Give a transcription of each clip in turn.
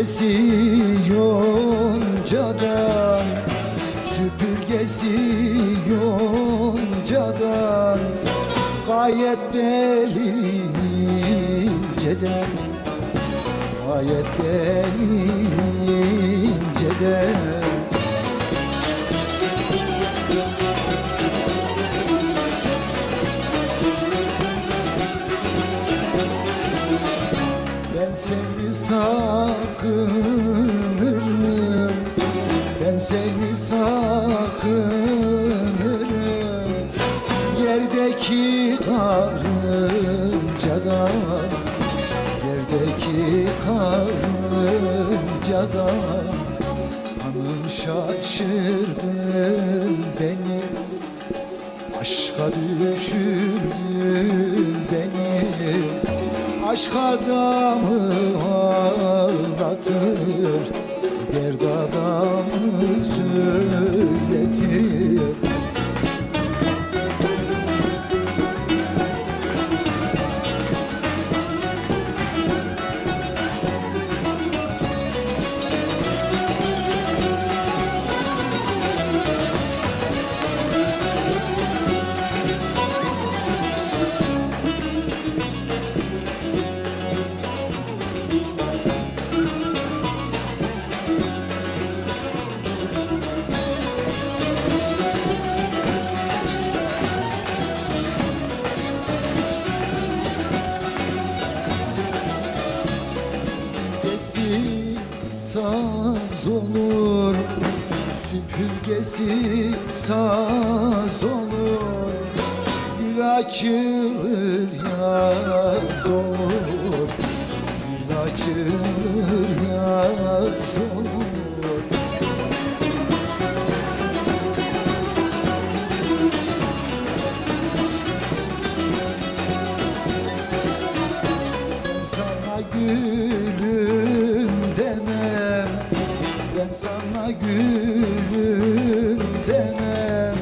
Süpürgesi yoncadan Süpürgesi yoncadan Gayet belli inceden Gayet belli inceden Ben seni sakınırım Ben seni sakınırım. Yerdeki karıncadan Yerdeki karıncadan Hanım şaşırdın beni. Aşka düşürdün beni Aşk adamı ağlatır Derd adamı söyletir saz olur. Süpürgesi saz olur. Gül açılır yaz olur. Gül açılır yaz olur. Sana gülüm Ben sana gülüm demem.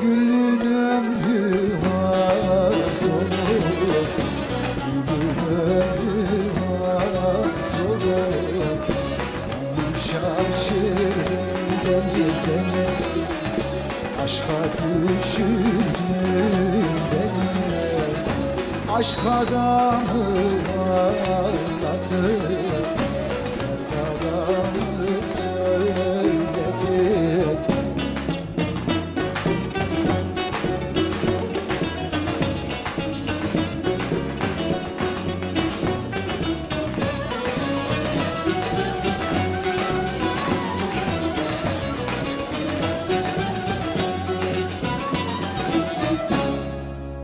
Gülün ömrü az olur Gülün ömrü az olur Gönlüm şaşırdım beni deme Aşka düşürdün beni. Aşk adamı ağlatır